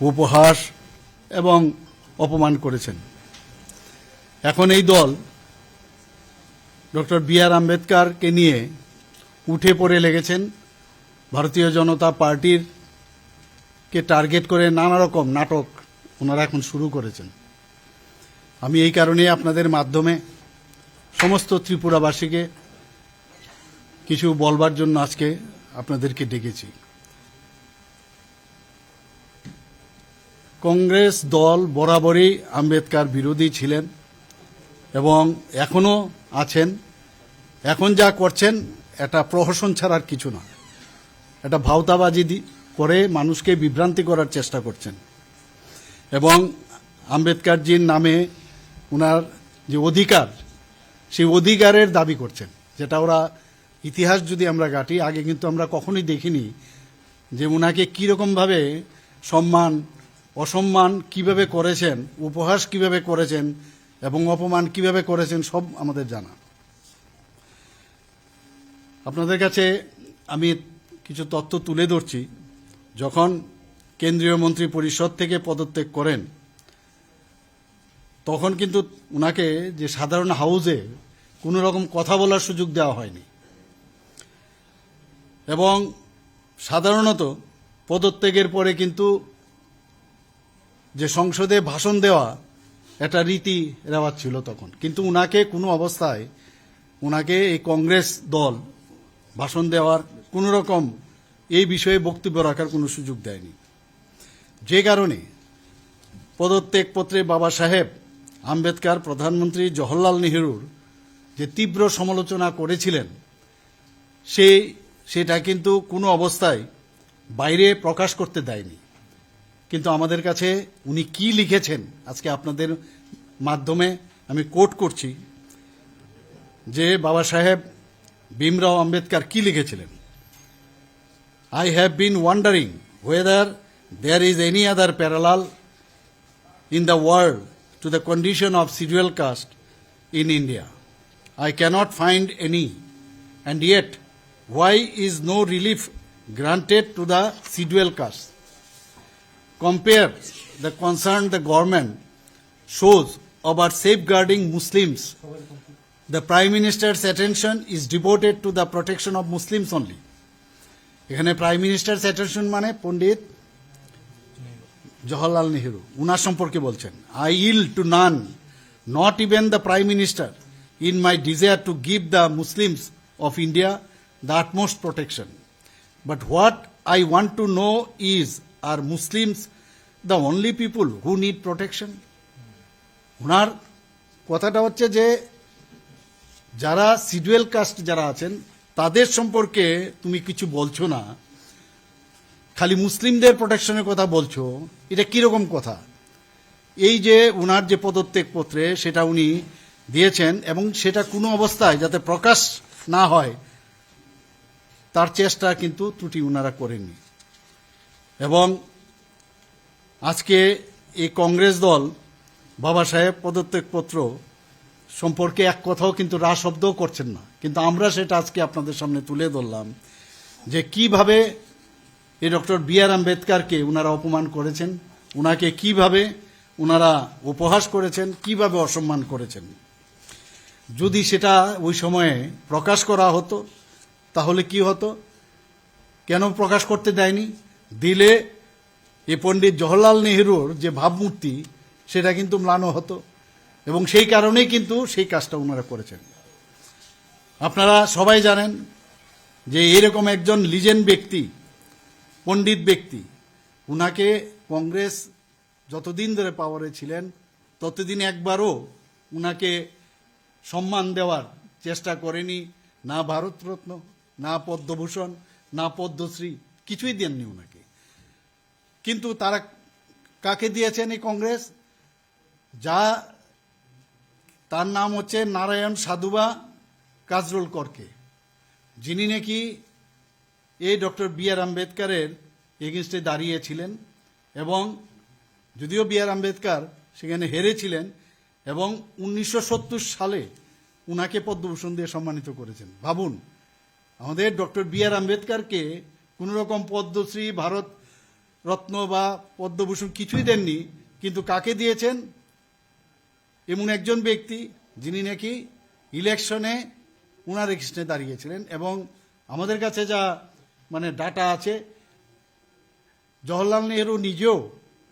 উপহাস এবং অপমান করেছেন। এখন এই দল ডক্টর বি আর আম্বেদকারকে নিয়ে উঠে পড়ে লেগেছেন। ভারতীয় জনতা পার্টির কে টার্গেট করে নানা রকম নাটক ওনারা এখন শুরু করেছেন। আমি এই কারণে আপনাদের মাধ্যমে সমস্ত ত্রিপুরাবাসীকে কিছু বলবার জন্য আজকে আপনাদেরকে ডেকেছি। কংগ্রেস দল বরাবরই আম্বেদকার বিরোধী ছিলেন এবং এখনও আছেন। এখন যা করছেন, এটা প্রহসন ছাড়ার কিছু না। এটা ভাওতাবাজি করে মানুষকে বিভ্রান্তি করার চেষ্টা করছেন। এবং আম্বেদকারজির নামে ওনার যে অধিকার, সেই অধিকারের দাবি করছেন। যেটা ওরা ইতিহাস যদি আমরা ঘাটি আগে কিন্তু আমরা কখনোই দেখিনি যে ওনাকে কীরকমভাবে সম্মান অসম্মান কীভাবে করেছেন, উপহাস কীভাবে করেছেন এবং অপমান কীভাবে করেছেন সব আমাদের জানা। আপনাদের কাছে আমি কিছু তথ্য তুলে ধরছি। যখন কেন্দ্রীয় মন্ত্রী পরিষদ থেকে পদত্যাগ করেন, তখন কিন্তু ওনাকে যে সাধারণ হাউজে কোনো রকম কথা বলার সুযোগ দেওয়া হয়নি। এবং সাধারণত পদত্যাগের পরে কিন্তু যে সংসদে ভাষণ দেওয়া একটা রীতি রেওয়াজ ছিল তখন। কিন্তু উনাকে কোনো অবস্থায়, উনাকে এই কংগ্রেস দল ভাষণ দেওয়ার কোনো রকম এই বিষয়ে বক্তব্য রাখার কোনো সুযোগ দেয়নি। যে কারণে পদত্যাগপত্রে বাবা সাহেব আম্বেদকর, প্রধানমন্ত্রী জওহরলাল নেহরুর যে তীব্র সমালোচনা করেছিলেন, সে, সেটা কিন্তু কোনো অবস্থায় বাইরে প্রকাশ করতে দেয়নি। কিন্তু আমাদের কাছে উনি কি লিখেছেন আজকে আপনাদের মাধ্যমে আমি কোট করছি যে বাবা সাহেব ভীমরাও আম্বেদকর কি লিখেছিলেন? I have been wondering whether there is any other parallel in the world to the condition of scheduled caste in India I cannot find any and yet why is no relief granted to the scheduled caste Compare the concern the government shows about safeguarding Muslims. The Prime Minister's attention is devoted to the protection of Muslims only. এখানে prime minister's attention মানে পণ্ডিত জওহরলাল নেহরু উনার সম্পর্কে বলছেন I yield to none not even the prime minister in my desire to give the Muslims of India the utmost protection but what I want to know is are Muslims the only people who need protection ওনার কথাটা হচ্ছে যে, যারা সিডুয়েল caste যারা আছেন, তাদের সম্পর্কে তুমি কিছু বলছো না। খালি মুসলিমদের প্রোটেকশনের কথা বলছো, এটা কীরকম কথা? এই যে ওনার যে পদত্যাগ পত্রে সেটা উনি দিয়েছেন এবং সেটা কোনো অবস্থায় যাতে প্রকাশ না হয়, তার চেষ্টা কিন্তু ত্রুটি ওনারা করেননি। এবং আজকে এই কংগ্রেস দল বাবা সাহেব পদত্যাগপত্র সম্পর্কে এক কথাও কিন্তু রা শব্দও করছেন না। কিন্তু আমরা সেটা আজকে আপনাদের সামনে তুলে ধরলাম যে কীভাবে এই ডক্টর বি আর আম্বেদকারকে ওনারা অপমান করেছেন ওনাকে কীভাবে ওনারা উপহাস করেছেন, কীভাবে অসম্মান করেছেন। যদি সেটা ওই সময়ে প্রকাশ করা হতো, তাহলে কি হতো? কেন প্রকাশ করতে দেয়নি? দিলে এ পণ্ডিত জওহরলাল নেহরুর যে ভাবমূর্তি, সেটা কিন্তু ম্লানো হতো। এবং সেই কারণেই কিন্তু সেই কাজটা ওনারা করেছেন। আপনারা সবাই জানেন যে এরকম একজন লিজেন্ড ব্যক্তি, পণ্ডিত ব্যক্তি, উনাকে কংগ্রেস যতদিন ধরে পাওয়ারে ছিলেন, ততদিন একবারও উনাকে সম্মান দেওয়ার চেষ্টা করেনি না ভারতরত্ন, না পদ্মভূষণ, না পদ্মশ্রী। কিছুই দেননি ওনাকে। কিন্তু তারা কাকে দিয়েছেন এই কংগ্রেস? যা তার নাম হচ্ছে নারায়ণ সাধুবা কাজরুল করকে যিনি নাকি এই ডক্টর বি আর আম্বেদকারের এগেনস্টে দাঁড়িয়েছিলেন এবং যদিও বি আর আম্বেদকর সেখানে হেরেছিলেন এবং উনিশশো সত্তর সালে উনাকে পদ্মভূষণ দিয়ে সম্মানিত করেছেন। ভাবুন, আমাদের ডক্টর বি আর আম্বেদকরকে কোনো রকম পদ্মশ্রী, ভারত রত্ন বা পদ্মভূষণ কিছুই দেননি, কিন্তু কাকে দিয়েছেন? এমন একজন ব্যক্তি যিনি নাকি ইলেকশনে উনার এক্সটে দাঁড়িয়েছিলেন এবং আমাদের কাছে যা মানে ডাটা আছে, জওহরলাল নেহরু নিজেও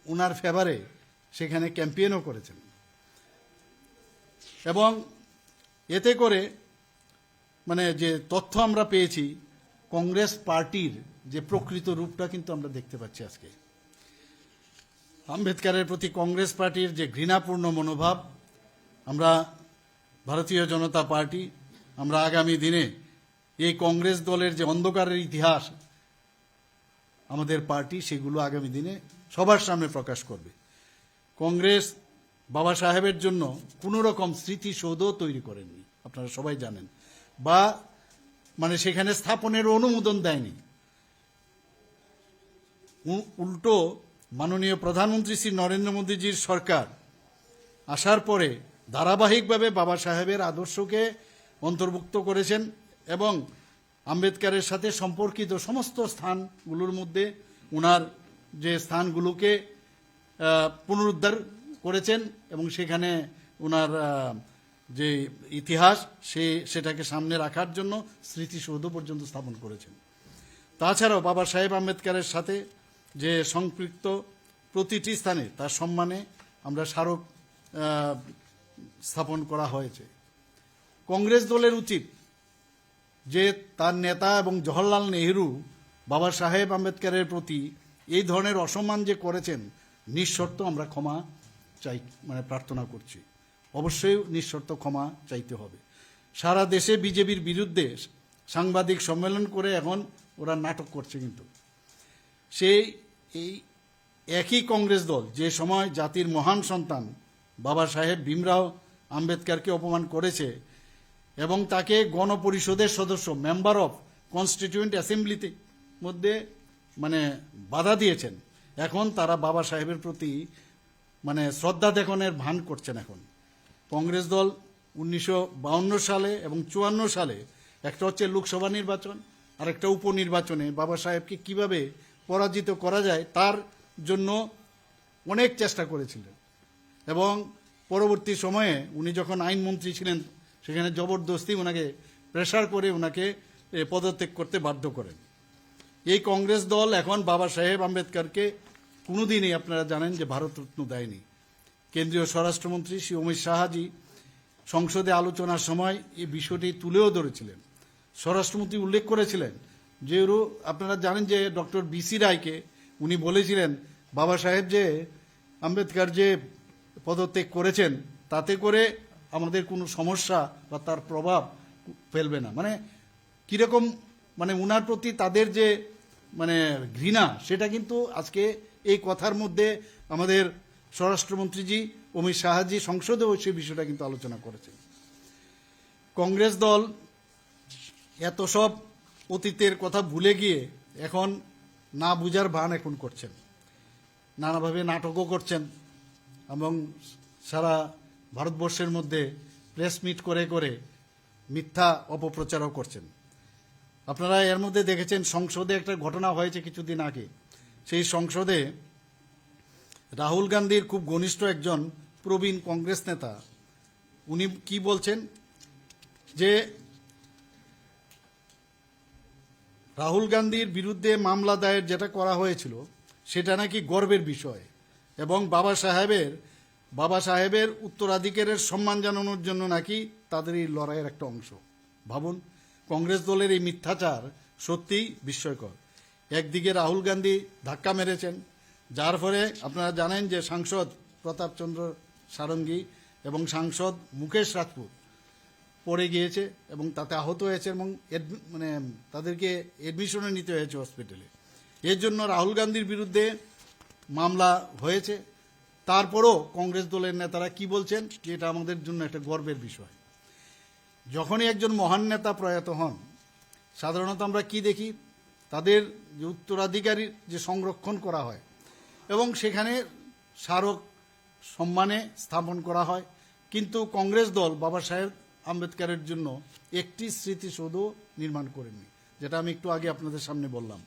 উনার ফেভারে সেখানে ক্যাম্পেইনও করেছেন। এবং এতে করে মানে যে তথ্য আমরা পেয়েছি, কংগ্রেস পার্টির যে প্রকৃত রূপটা কিন্তু আমরা দেখতে পাচ্ছি আজকে। আম্বেদকারের প্রতি কংগ্রেস পার্টির যে ঘৃণাপূর্ণ মনোভাব, আমরা ভারতীয় জনতা পার্টি, আমরা আগামী দিনে এই কংগ্রেস দলের যে অন্ধকারের ইতিহাস, আমাদের পার্টি সেগুলো আগামী দিনে সবার সামনে প্রকাশ করবে। কংগ্রেস বাবা সাহেবের জন্য কোনো রকম স্মৃতিসৌধ তৈরি করেননি, আপনারা সবাই জানেন। বা মানে সেখানে স্থাপনের অনুমোদন দেয়নি। উল্টো মাননীয় প্রধানমন্ত্রী শ্রী নরেন্দ্র মোদীজির সরকার। আসার পরে ধারাবাহিকভাবে বাবা সাহেবের আদর্শকে অন্তর্ভুক্ত করেছেন এবং আম্বেদকারের সাথে সম্পর্কিত সমস্ত স্থানগুলোর মধ্যে ওনার যে স্থানগুলোকে পুনরুদ্ধার করেছেন এবং সেখানে ওনার যে ইতিহাস, সে, সেটাকে সামনে রাখার জন্য স্মৃতিসৌধ পর্যন্ত স্থাপন করেছেন। তাছাড়াও বাবা সাহেব আম্বেদকারের সাথে যে সম্পৃক্ত প্রতিটি স্থানে তার সম্মানে আমরা স্মারক স্থাপন করা হয়েছে। কংগ্রেস দলের উচিত যে তার নেতা এবং জওহরলাল নেহরু, বাবা সাহেব আম্বেদকারের প্রতি এই ধরনের অসম্মান যে করেছেন, নিঃশর্ত আমরা ক্ষমা চাই মানে প্রার্থনা করছি। অবশ্যই নিঃশর্ত ক্ষমা চাইতে হবে। সারা দেশে বিজেপির বিরুদ্ধে সাংবাদিক সম্মেলন করে এখন ওরা নাটক করছে কিন্তু। সেই এই একই কংগ্রেস দল যে সময় জাতির মহান সন্তান বাবা সাহেব ভীমরাও আম্বেদকারকে অপমান করেছে এবং তাকে গণপরিষদের সদস্য মেম্বার অফ কনস্টিটিউয়েন্ট অ্যাসেম্বলিতে মধ্যে মানে বাধা দিয়েছেন। এখন তারা বাবা সাহেবের প্রতি মানে শ্রদ্ধা দেখানোর ভান করছেন এখন। কংগ্রেস দল উনিশশো সালে এবং চুয়ান্ন সালে একটা হচ্ছে লোকসভা নির্বাচন আর একটা উপনির্বাচনে বাবা সাহেবকে কীভাবে পরাজিত করা যায়, তার জন্য অনেক চেষ্টা করেছিলেন। এবং পরবর্তী সময়ে উনি যখন আইনমন্ত্রী ছিলেন, সেখানে জবরদস্তি ওনাকে প্রেশার করে ওনাকে পদত্যাগ করতে বাধ্য করেন। এই কংগ্রেস দল এখন বাবা সাহেব আম্বেদকরকে কোনোদিনই আপনারা জানেন যে ভারতরত্ন দেয়নি। কেন্দ্রীয় স্বরাষ্ট্রমন্ত্রী শ্রী অমিত শাহজি সংসদে আলোচনার সময় এই বিষয়টি তুলেও ধরেছিলেন। স্বরাষ্ট্রমন্ত্রী উল্লেখ করেছিলেন যে আপনারা জানেন যে ডক্টর বিসি রায়কে উনি বলেছিলেন, বাবা সাহেব যে আম্বেদকর যে পদত্যাগ করেছেন, তাতে করে আমাদের কোনো সমস্যা বা তার প্রভাব ফেলবে না। মানে কীরকম মানে উনার প্রতি তাদের যে মানে ঘৃণা, সেটা কিন্তু আজকে এই কথার মধ্যে আমাদের স্বরাষ্ট্রমন্ত্রীজি, অমিত শাহজি সংসদেও সেই বিষয়টা কিন্তু আলোচনা করেছেন। কংগ্রেস দল এত সব অতীতের কথা ভুলে গিয়ে এখন না বুঝার ভান এখন করছেন। নানাভাবে নাটকও করছেন এবং সারা ভারতবর্ষের মধ্যে প্রেস মিট করে করে মিথ্যা অপপ্রচারও করছেন। আপনারা এর মধ্যে দেখেছেন সংসদে একটা ঘটনা হয়েছে কিছুদিন আগে। সেই সংসদে রাহুল গান্ধীর খুব ঘনিষ্ঠ একজন প্রবীণ কংগ্রেস নেতা, উনি কি বলছেন? যে রাহুল গান্ধীর বিরুদ্ধে মামলা দায়ের যেটা করা হয়েছিল, সেটা নাকি গর্বের বিষয়। এবং বাবা সাহেবের বাবা সাহেবের উত্তরাধিকারের সম্মান জানানোর জন্য নাকি তাদের এই লড়াইয়ের একটা অংশ। ভাবুন, কংগ্রেস দলের এই মিথ্যাচার সত্যিই বিস্ময়কর। একদিকে রাহুল গান্ধী ধাক্কা মেরেছেন, যার ফলে আপনারা জানেন যে সাংসদ প্রতাপচন্দ্র সারঙ্গী এবং সাংসদ মুকেশ রাজপুত পড়ে গিয়েছে এবং তাতে আহত হয়েছে এবং মানে তাদেরকে অ্যাডমিশনে নিতে হয়েছে হসপিটালে এর জন্য রাহুল গান্ধীর বিরুদ্ধে মামলা হয়েছে। তারপরও কংগ্রেস দলের নেতারা কি বলছেন, যে এটা আমাদের জন্য একটা গর্বের বিষয়। যখনই একজন মহান নেতা প্রয়াত হন, সাধারণত আমরা কি দেখি? তাদের যে উত্তরাধিকারীর যে সংরক্ষণ করা হয় এবং সেখানে স্মারক সম্মানে স্থাপন করা হয়। কিন্তু কংগ্রেস দল বাবা সাহেব আম্বেদকরের জন্য একটি স্মৃতিসৌধ নির্মাণ করেননি, যেটা আমি একটু আগে আপনাদের সামনে বললাম।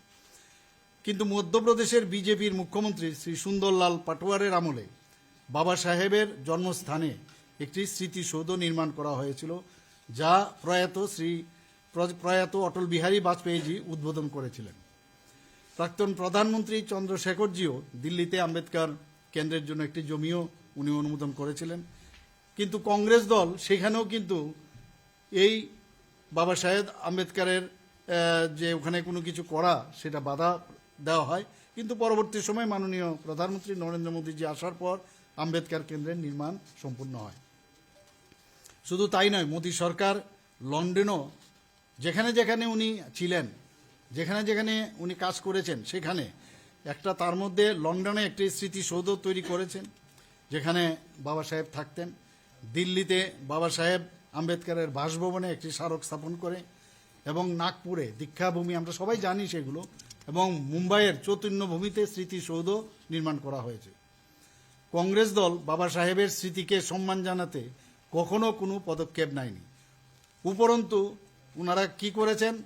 কিন্তু মধ্যপ্রদেশের বিজেপির মুখ্যমন্ত্রী শ্রী সুন্দরলাল পাটোয়ারের আমলে বাবা সাহেবের জন্মস্থানে একটি স্মৃতিসৌধ নির্মাণ করা হয়েছিল, যা প্রয়াত শ্রী প্র- প্রয়াত অটল বিহারী বাজপেয়ীজি উদ্বোধন করেছিলেন। প্রাক্তন প্রধানমন্ত্রী চন্দ্রশেখরজিও দিল্লিতে আম্বেদকর কেন্দ্রের জন্য একটি জমিও উনি অনুমোদন করেছিলেন। কিন্তু কংগ্রেস দল সেখানেও কিন্তু এই বাবা সাহেব আম্বেদকারের যে ওখানে কোনো কিছু করা সেটা বাধা দেওয়া হয়। কিন্তু পরবর্তী সময় মাননীয় প্রধানমন্ত্রী নরেন্দ্র মোদীজি আসার পর আম্বেদকার কেন্দ্রের নির্মাণ সম্পূর্ণ হয়। শুধু তাই নয়, মোদী সরকার লন্ডনও যেখানে যেখানে উনি ছিলেন, যেখানে যেখানে উনি কাজ করেছেন, সেখানে একটা তার মধ্যে লন্ডনে একটি স্মৃতিসৌধ তৈরি করেছেন, যেখানে বাবা সাহেব থাকতেন। দিল্লিতে বাবা সাহেব আম্বেদকরের বাসভবনে একটি স্মারক স্থাপন করে এবং নাগপুরে দীক্ষাভূমি, আমরা সবাই জানি সেগুলো, এবং মুম্বাইয়ের চৈতন্যভূমিতে স্মৃতিসৌধ নির্মাণ করা হয়েছে। কংগ্রেস দল বাবা সাহেবের স্মৃতিকে সম্মান জানাতে কখনো কোনো পদক্ষেপ নেয়নি। উপরন্তু ওনারা কি করেছেন?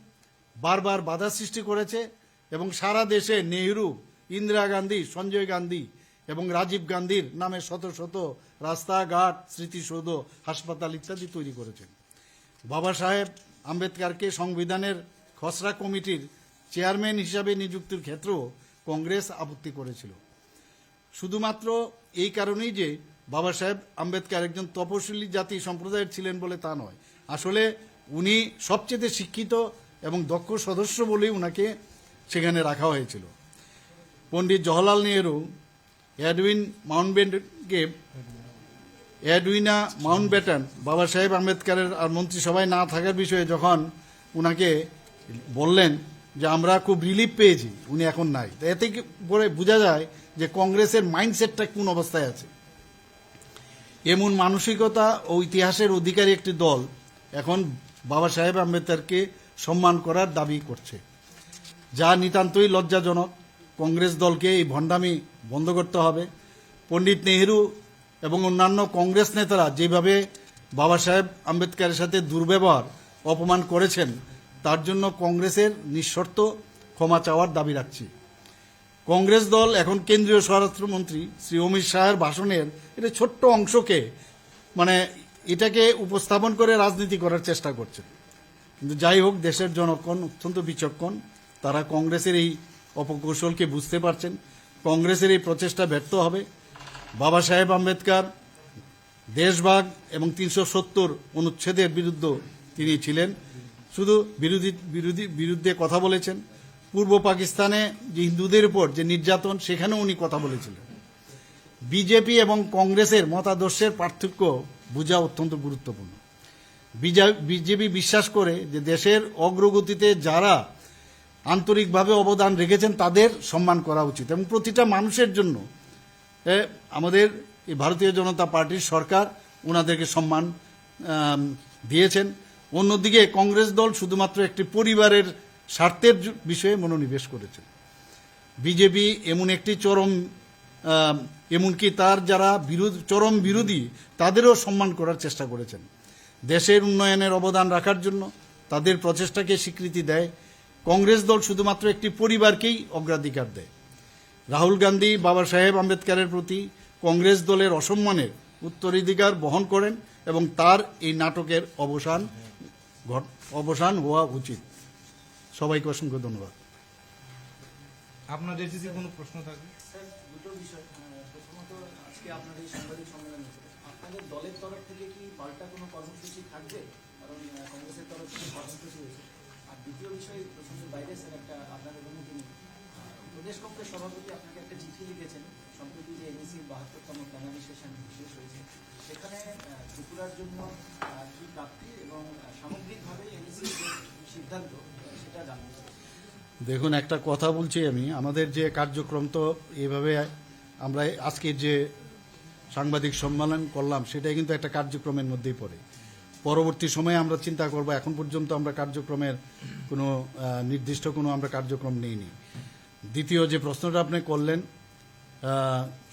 বারবার বাধা সৃষ্টি করেছে এবং সারা দেশে নেহরু, ইন্দিরা গান্ধী, সঞ্জয় গান্ধী এবং রাজীব গান্ধীর নামে শত শত রাস্তাঘাট, স্মৃতিসৌধ, হাসপাতাল ইত্যাদি তৈরি করেছেন। বাবা সাহেব আম্বেদকারকে সংবিধানের খসড়া কমিটির চেয়ারম্যান হিসাবে নিযুক্তির ক্ষেত্রেও কংগ্রেস আপত্তি করেছিল। শুধুমাত্র এই কারণেই যে বাবা সাহেব আম্বেদকার একজন তপশিলি জাতি সম্প্রদায়ের ছিলেন বলে তা নয়। আসলে উনি সবচেয়ে শিক্ষিত এবং দক্ষ সদস্য বলেই উনাকে সেখানে রাখা হয়েছিল। পণ্ডিত জওহরলাল নেহরু, এডউইন মাউন্টবেটনকে এডউইনা মাউন্টব্যাটন বাবা সাহেব আম্বেদকারের আর মন্ত্রিসভায় না থাকার বিষয়ে যখন উনাকে বললেন যে আমরা খুব রিলিফ পেয়েছি, উনি এখন নাই। তো এতে কি পরে বোঝা যায় যে কংগ্রেসের মাইন্ডসেটটা কোন অবস্থায় আছে? এমন মানসিকতা ও ইতিহাসের অধিকারী একটি দল এখন বাবা সাহেব আম্বেদকরকে সম্মান করার দাবি করছে। যা নিতান্তই লজ্জাজনক। কংগ্রেস দলকে এই ভণ্ডামি বন্ধ করতে হবে। পণ্ডিত নেহেরু এবং অন্যান্য কংগ্রেস নেতারা যেভাবে বাবা সাহেব আম্বেদকারের সাথে দুর্ব্যবহার, অপমান করেছেন, তার জন্য কংগ্রেসের নিঃশর্ত ক্ষমা চাওয়ার দাবি রাখছি। কংগ্রেস দল এখন কেন্দ্রীয় স্বরাষ্ট্রমন্ত্রী শ্রী অমিত শাহের ভাষণের এটা ছোট্ট অংশকে মানে এটাকে উপস্থাপন করে রাজনীতি করার চেষ্টা করছে কিন্তু যাই হোক, দেশের জনগণ অত্যন্ত বিচক্ষণ, তারা কংগ্রেসের এই অপকৌশলকে বুঝতে পারছেন। কংগ্রেসের এই প্রচেষ্টা ব্যর্থ হবে। বাবা সাহেব আম্বেদকর, দেশভাগ এবং তিনশো সত্তর অনুচ্ছেদের বিরুদ্ধে তিনি ছিলেন। শুধু বিরোধী বিরোধী, বিরুদ্ধে কথা বলেছেন। পূর্ব পাকিস্তানে যে হিন্দুদের উপর যে নির্যাতন, সেখানেও উনি কথা বলেছিলেন। বিজেপি এবং কংগ্রেসের মতাদর্শের পার্থক্য বোঝা অত্যন্ত গুরুত্বপূর্ণ। বিজেপি বিশ্বাস করে যে দেশের অগ্রগতিতে যারা আন্তরিকভাবে অবদান রেখেছেন, তাদের সম্মান করা উচিত এবং প্রতিটা মানুষের জন্য আমাদের এই ভারতীয় জনতা পার্টির সরকার ওনাদেরকে সম্মান দিয়েছেন। অন্যদিকে কংগ্রেস দল শুধুমাত্র একটি পরিবারের স্বার্থের বিষয়ে মনোনিবেশ করেছেন। বিজেপি এমন একটি চরম এমনকি তার যারা বিরোধ, চরম বিরোধী, তাদেরও সম্মান করার চেষ্টা করেছেন। দেশের উন্নয়নের অবদান রাখার জন্য তাদের প্রচেষ্টাকে স্বীকৃতি দেয়। কংগ্রেস দল শুধুমাত্র একটি পরিবারকেই অগ্রাধিকার দেয়। রাহুল গান্ধী বাবা সাহেব আম্বেদকরের প্রতি কংগ্রেস দলের অসম্মানের উত্তরাধিকার বহন করেন এবং তার এই নাটকের অবসান অবসান হওয়া উচিত। সবাইকে অসংখ্য ধন্যবাদ। আপনাদের যদি কোনো প্রশ্ন থাকে? দুটো বিষয় প্রথমত আজকে আপনার সাংবাদিক সম্মেলন আপনাদের দলের তরফ থেকে কি পাল্টা কোনো কর্মসূচি থাকবে? কারণ কংগ্রেসের তরফ থেকে কর্মসূচি হয়েছে। আর দ্বিতীয় বিষয় প্রসঙ্গের বাইরে স্যার একটা আপনার অনুমতি কংগ্রেস সভাপতি আপনাকে একটা চিঠি লিখেছেন, সম্প্রতি যে বাহাত্তরতম প্ল্যানারি সেশন শেষ হয়েছে। সেখানে ত্রিপুরার জন্য কি প্রাপ্তি এবং সামগ্রিকভাবে সিদ্ধান্ত, সেটা জানতে দেখুন, একটা কথা বলছি আমি। আমাদের যে কার্যক্রম তো এভাবে আমরা আজকের যে সাংবাদিক সম্মেলন করলাম, সেটাই কিন্তু একটা কার্যক্রমের মধ্যেই পড়ে। পরবর্তী সময়ে আমরা চিন্তা করব, এখন পর্যন্ত আমরা কার্যক্রমের কোনো নির্দিষ্ট কোনো আমরা কার্যক্রম নেইনি। দ্বিতীয় যে প্রশ্নটা আপনি করলেন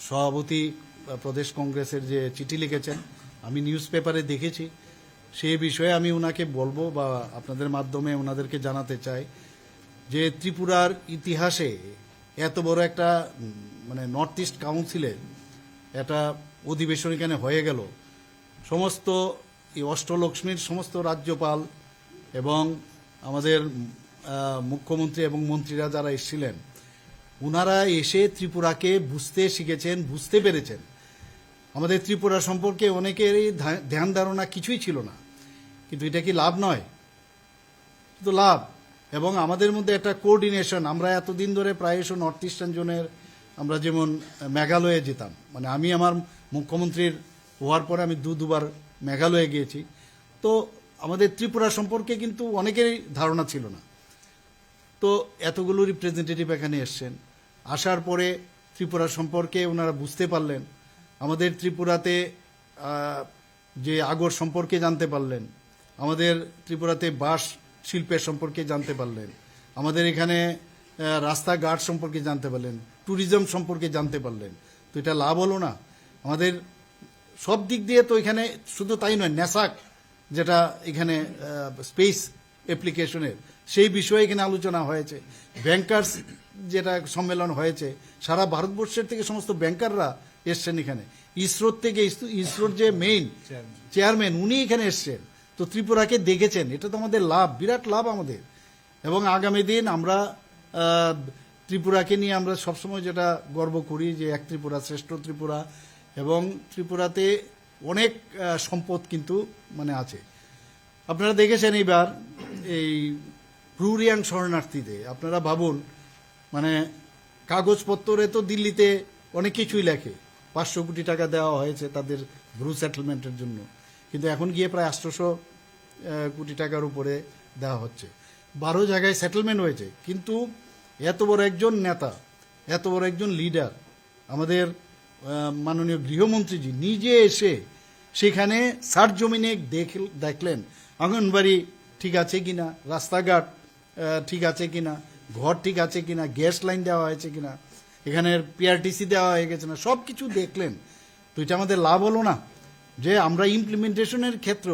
সভাপতি প্রদেশ কংগ্রেসের যে চিঠি লিখেছেন, আমি নিউজ পেপারে দেখেছি সেই বিষয়ে আমি ওনাকে বলব বা আপনাদের মাধ্যমে ওনাদেরকে জানাতে চাই যে ত্রিপুরার ইতিহাসে এত বড় একটা মানে নর্থ ইস্ট কাউন্সিলে একটা অধিবেশন এখানে হয়ে গেল। সমস্ত এই অষ্টলক্ষ্মীর সমস্ত রাজ্যপাল এবং আমাদের মুখ্যমন্ত্রী এবং মন্ত্রীরা যারা এসেছিলেন ওনারা এসে ত্রিপুরাকে বুঝতে শিখেছেন, বুঝতে পেরেছেন। আমাদের ত্রিপুরা সম্পর্কে অনেকেরই ধ্যান ধারণা কিছুই ছিল না। কিন্তু এটা কি লাভ নয়? তো লাভ। এবং আমাদের মধ্যে একটা কোঅর্ডিনেশন আমরা এতদিন ধরে প্রায়শ নর্থ ইস্টার্ন জোনের আমরা যেমন মেঘালয়ে যেতাম। মানে আমি আমার মুখ্যমন্ত্রীর হওয়ার পরে আমি দু, দুবার মেঘালয়ে গিয়েছি। তো আমাদের ত্রিপুরা সম্পর্কে কিন্তু অনেকেরই ধারণা ছিল না। তো এতগুলো রিপ্রেজেন্টেটিভ এখানে এসছেন। আসার পরে ত্রিপুরা সম্পর্কে ওনারা বুঝতে পারলেন। আমাদের ত্রিপুরাতে যে আগর সম্পর্কে জানতে পারলেন। আমাদের ত্রিপুরাতে বাঁশ শিল্পের সম্পর্কে জানতে পারলেন। আমাদের এখানে রাস্তাঘাট সম্পর্কে জানতে পারলেন। ট্যুরিজম সম্পর্কে জানতে পারলেন। তো এটা লাভ হলো না। আমাদের সব দিক দিয়ে তো এখানে শুধু তাই নয় নেশাক যেটা এখানে স্পেস অ্যাপ্লিকেশনের সেই বিষয়ে এখানে আলোচনা হয়েছে। ব্যাংকার্স যেটা সম্মেলন হয়েছে, সারা ভারতবর্ষের থেকে সমস্ত ব্যাংকাররা এসছেন এখানে। ইসরোর থেকে ইসরোর যে মেইন চেয়ারম্যান উনি এখানে এসছেন। তো ত্রিপুরাকে দেখেছেন, এটা তো আমাদের লাভ, বিরাট লাভ আমাদের। এবং আগামী দিন আমরা ত্রিপুরাকে নিয়ে আমরা সবসময় যেটা গর্ব করি যে এক ত্রিপুরা শ্রেষ্ঠ ত্রিপুরা, এবং ত্রিপুরাতে অনেক সম্পদ কিন্তু মানে আছে। আপনারা দেখেছেন এইবার এই ব্রুরিয়াং শরণার্থীতে আপনারা ভাবুন মানে কাগজপত্রে তো দিল্লিতে অনেক কিছুই লেখে। পাঁচশো কোটি টাকা দেওয়া হয়েছে তাদের ভ্রু সেটেলমেন্টের জন্য। কিন্তু এখন গিয়ে প্রায় আটশোশো কোটি টাকার উপরে দেওয়া হচ্ছে। বারো জায়গায় সেটেলমেন্ট হয়েছে। কিন্তু এত বড় একজন নেতা, এত বড় একজন লিডার আমাদের মাননীয় গৃহমন্ত্রীজি নিজে এসে সেখানে সার জমিনে দেখ- দেখলেন, আঙ্গনবাড়ি ঠিক আছে কিনা? রাস্তাঘাট ঠিক আছে কিনা? ঘর ঠিক আছে কিনা, গ্যাস লাইন দেওয়া হয়েছে কিনা, এখানে পিআরটিসি দেওয়া হয়ে গেছে না সব কিছু দেখলেন। তো এটা আমাদের লাভ হলো না। যে আমরা ইমপ্লিমেন্টেশনের ক্ষেত্র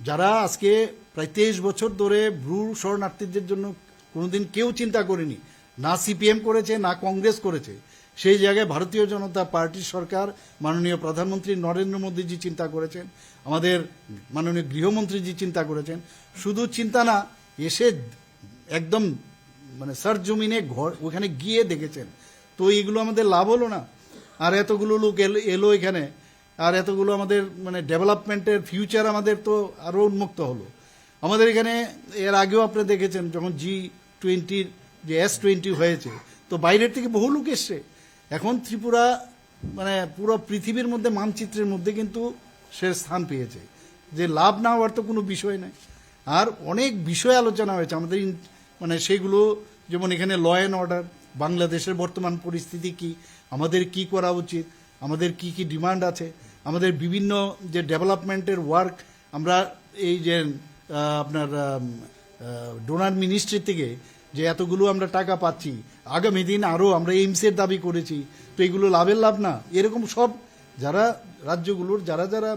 যারা আজকে প্রায় তেইশ বছর ধরে ব্রু শরণার্থীদের জন্য কোনোদিন কেউ চিন্তা করেনি, না সিপিএম করেছে, না কংগ্রেস করেছে, সেই জায়গায় ভারতীয় জনতা পার্টির সরকার মাননীয় প্রধানমন্ত্রী নরেন্দ্র মোদীজি চিন্তা করেছেন, আমাদের মাননীয় গৃহমন্ত্রীজি চিন্তা করেছেন। শুধু চিন্তা না, এসে একদম মানে সার জমিনে ঘর ওখানে গিয়ে দেখেছেন। তো এইগুলো আমাদের লাভ হলো না। আর এতগুলো লোক এলো এলো এখানে। আর এতগুলো আমাদের মানে ডেভেলপমেন্টের ফিউচার আমাদের তো আরও উন্মুক্ত হলো। আমাদের এখানে এর আগেও আপনি দেখেছেন, যখন জি টোয়েন্টির যে এস টোয়েন্টি হয়েছে, তো বাইরের থেকে বহু লোক এসছে। এখন ত্রিপুরা মানে পুরো পৃথিবীর মধ্যে, মানচিত্রের মধ্যে কিন্তু সে স্থান পেয়েছে। যে লাভ না হওয়ার তো কোনো বিষয় নাই। আর অনেক বিষয় আলোচনা হয়েছে। আমাদের মানে সেগুলো যেমন এখানে ল অ্যান্ড অর্ডার বাংলাদেশের বর্তমান পরিস্থিতি কি, আমাদের কি করা উচিত, আমাদের কি কি ডিমান্ড আছে, আমাদের বিভিন্ন যে ডেভেলপমেন্টের ওয়ার্ক আমরা এই যে আপনার ডোনার মিনিস্ট্রি থেকে যে এতগুলো আমরা টাকা পাচ্ছি, আগামী দিন আরও আমরা এইমসের দাবি করেছি, তো এগুলো লাভের লাভ না। এরকম সব যারা রাজ্যগুলোর, যারা যারা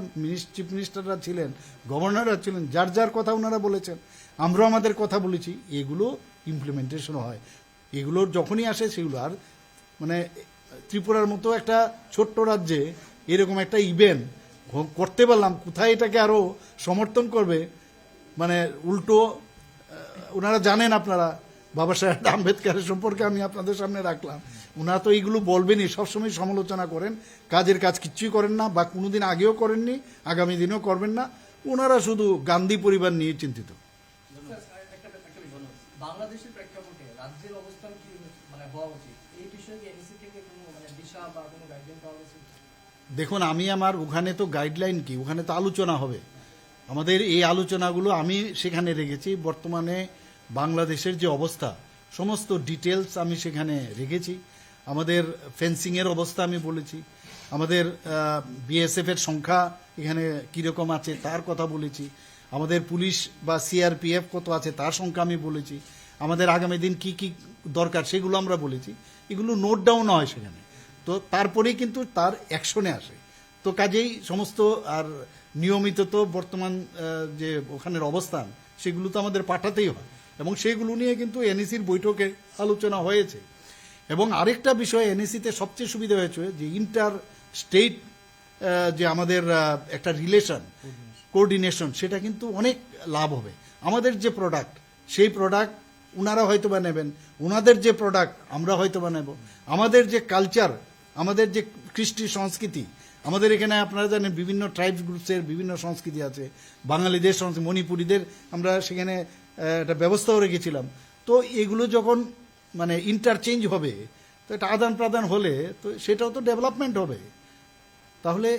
চিফ মিনিস্টাররা ছিলেন গভর্নররা ছিলেন, যার যার কথা ওনারা বলেছেন, আমরাও আমাদের কথা বলেছি, এগুলো ইমপ্লিমেন্টেশন হয়। এগুলোর যখনই আসে সেগুলো আর মানে ত্রিপুরার মতো একটা ছোট্ট রাজ্যে এরকম একটা ইভেন্ট করতে পারলাম, কোথায় এটাকে আরও সমর্থন করবে? মানে উল্টো ওনারা জানেন আপনারা, বাবা সাহেব আম্বেদকারের সম্পর্কে আমি আপনাদের সামনে রাখলাম। ওনারা তো এইগুলো বলবেনই, সবসময় সমালোচনা করেন, কাজের কাজ কিচ্ছুই করেন না, বা কোনোদিন আগেও করেননি, আগামী দিনেও করবেন না। ওনারা শুধু গান্ধী পরিবার নিয়ে চিন্তিত। বাংলাদেশের প্রেক্ষাপটে রাজ্যের অবস্থান কি মানে হওয়া উচিত? এই বিষয়ে কি এনসি থেকে কোনো মানে দিশা বা কোনো গাইডলাইন পাওয়া গেছে? দেখুন, আমি আমার, ওখানে তো গাইডলাইন কি? ওখানে তো আলোচনা হবে। আমাদের এই আলোচনাগুলো আমি সেখানে রেখেছি। বর্তমানে বাংলাদেশের যে অবস্থা, সমস্ত ডিটেলস আমি সেখানে রেখেছি। আমাদের ফেন্সিংয়ের অবস্থা আমি বলেছি। আমাদের বিএসএফ এর সংখ্যা এখানে কীরকম আছে, তার কথা বলেছি। আমাদের পুলিশ বা সিআরপিএফ কত আছে তার সংখ্যা আমি বলেছি। আমাদের আগামী দিন কি কি দরকার সেগুলো আমরা বলেছি। এগুলো নোট ডাউন হয় সেখানে। তো তারপরেই কিন্তু তার অ্যাকশনে আসে। তো কাজেই সমস্ত আর নিয়মিত তো বর্তমান যে ওখানের অবস্থান, সেগুলো তো আমাদের পাঠাতেই হয়। এবং সেগুলো নিয়ে কিন্তু এনইসির বৈঠকে আলোচনা হয়েছে। এবং আরেকটা বিষয় এনএসিতে সবচেয়ে সুবিধা হয়েছে যে ইন্টার স্টেট যে আমাদের একটা রিলেশন কোঅর্ডিনেশন, সেটা কিন্তু অনেক লাভ হবে। আমাদের যে প্রোডাক্ট সেই প্রোডাক্ট ওনারা হয়তো বা নেবেন ওনাদের যে প্রোডাক্ট আমরা হয়তো বা নেব। আমাদের যে কালচার আমাদের যে কৃষ্টি সংস্কৃতি, আমাদের এখানে আপনারা জানেন বিভিন্ন ট্রাইবস গ্রুপসের বিভিন্ন সংস্কৃতি আছে। বাঙালিদের সংস্কৃতি, মণিপুরীদের, আমরা সেখানে একটা ব্যবস্থাও রেখেছিলাম। তো এগুলো যখন মানে ইন্টারচেঞ্জ হবে, তো এটা আদান প্রদান হলে, তো সেটাও তো ডেভেলপমেন্ট হবে। তাহলে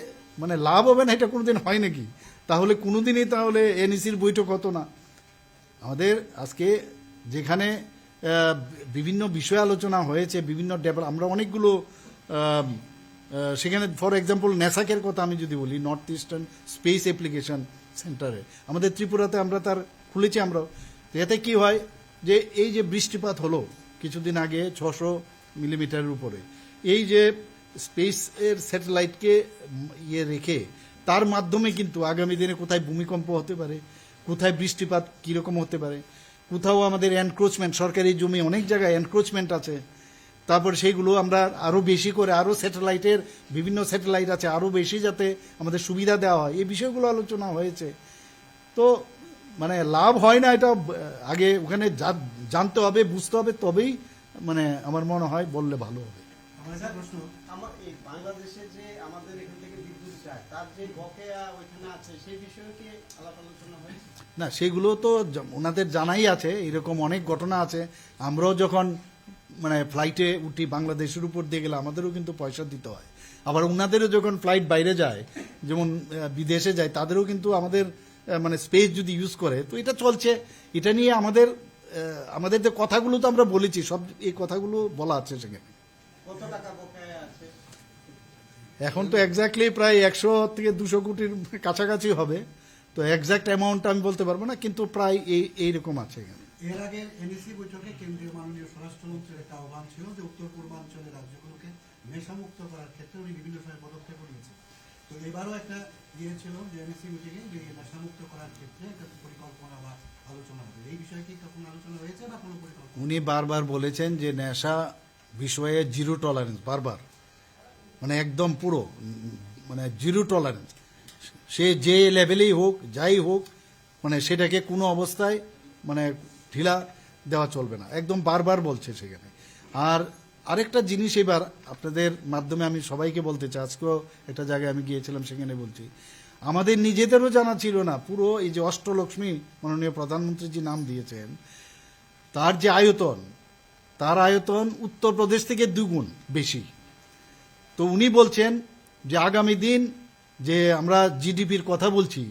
মানে লাভ হবে না, এটা কোনোদিন হয় নাকি? তাহলে কোনোদিনই তাহলে এনইসির বৈঠক হতো না। আমাদের আজকে যেখানে বিভিন্ন বিষয় আলোচনা হয়েছে, বিভিন্ন আমরা অনেকগুলো সেখানে ফর এক্সাম্পল নেসাকের কথা আমি যদি বলি নর্থ ইস্টার্ন স্পেস অ্যাপ্লিকেশন সেন্টারে আমাদের ত্রিপুরাতে আমরা তার খুলেছি আমরাও। তো এতে কি হয় যে এই যে বৃষ্টিপাত হলো কিছুদিন আগে ছশো মিলিমিটারের উপরে, এই যে স্পেস এর স্যাটেলাইটকে ইয়ে রেখে তার মাধ্যমে কিন্তু আগামী দিনে কোথায় ভূমিকম্প হতে পারে, কোথায় বৃষ্টিপাত কীরকম হতে পারে, কোথাও আমাদের এনক্রোচমেন্ট সরকারি জমি, অনেক জায়গায় এনক্রোচমেন্ট আছে। তারপর সেইগুলো আমরা আরও বেশি করে আরও স্যাটেলাইটের বিভিন্ন স্যাটেলাইট আছে আরও বেশি যাতে আমাদের সুবিধা দেওয়া হয়। এই বিষয়গুলো আলোচনা হয়েছে। তো মানে লাভ হয় না এটা, আগে ওখানে জানতে হবে, বুঝতে হবে, তবেই মানে আমার মনে হয় বললে ভালো হবে। আমার প্রশ্ন, আমার বাংলাদেশে যে আমাদের না সেগুলো তো ওনাদের জানাই আছে এরকম অনেক ঘটনা আছে। আমরাও যখন মানে ফ্লাইটে উঠি বাংলাদেশের উপর দিয়ে গেলে আমাদেরও কিন্তু পয়সা দিতে হয়। আবার ওনাদেরও যখন ফ্লাইট বাইরে যায় যেমন বিদেশে যায় তাদেরও কিন্তু আমাদের মানে স্পেস যদি ইউজ করে তো এটা চলছে। এটা নিয়ে আমাদের আমাদের যে কথাগুলো তো আমরা বলেছি সব এই কথাগুলো বলা আছে সেখানে। কত টাকা এখন তো এক্স্যাক্টলি প্রায় একশো থেকে দুশো কোটির কাছাকাছি হবে। তো এক্সাক্ট অ্যামাউন্ট আমি বলতে পারব না কিন্তু প্রায় এই এইরকম আছে এখানে। এর আগে এনএসি বৈঠকে কেন্দ্রীয় মাননীয় স্বরাষ্ট্রমন্ত্রীর একটা আহ্বান ছিল যে উত্তর পূর্বাঞ্চলের রাজ্যগুলোকে নেশামুক্ত করার ক্ষেত্রে উনি বিভিন্ন সময় পদক্ষেপ নিয়েছেন। তো এবারও একটা ইয়ে যে এনএসি মিটিংয়ে যে নেশামুক্ত করার ক্ষেত্রে একটা পরিকল্পনা বা আলোচনা হবে। এই বিষয়ে কি কখনো আলোচনা হয়েছে না কোনো পরিকল্পনা? উনি বারবার বলেছেন যে নেশা বিষয়ে জিরো টলারেন্স বারবার। মানে একদম পুরো মানে জিরো টলারেন্স সে যে লেভেলেই হোক, যাই হোক মানে সেটাকে কোনো অবস্থায় মানে ঢিলা দেওয়া চলবে না। একদম বারবার বলছে সেখানে। আর আরেকটা জিনিস এবার আপনাদের মাধ্যমে আমি সবাইকে বলতে চাই, আজকেও একটা জায়গায় আমি গিয়েছিলাম, সেখানে বলছি। আমাদের নিজেদেরও জানা ছিল না, পুরো এই যে অষ্টলক্ষ্মী মাননীয় প্রধানমন্ত্রী যে নাম দিয়েছেন, তার যে আয়তন, তার আয়তন উত্তরপ্রদেশ থেকে দুগুণ বেশি। তো উনি বলছেন যে আগামী দিন যে আমরা জিডিপির কথা বলছি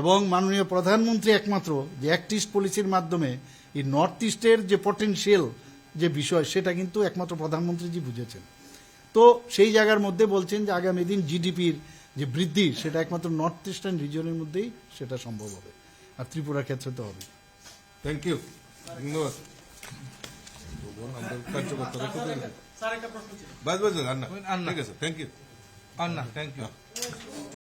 এবং মাননীয় প্রধানমন্ত্রী একমাত্র যে অ্যাক্ট ইস্ট পলিসির মাধ্যমে এই নর্থ ইস্টের যে পটেনশিয়াল যে বিষয় সেটা কিন্তু একমাত্র প্রধানমন্ত্রীজি বুঝেছেন। তো সেই জায়গার মধ্যে বলছেন যে আগামী দিন জিডিপির যে বৃদ্ধি সেটা একমাত্র নর্থ ইস্টার্ন রিজনের মধ্যেই সেটা সম্ভব হবে। আর ত্রিপুরার ক্ষেত্রে তো হবে। থ্যাংক ইউ ধন্যবাদ। বাস বাস আর না। ঠিক আছে থ্যাংক ইউ আর না থ্যাংক ইউ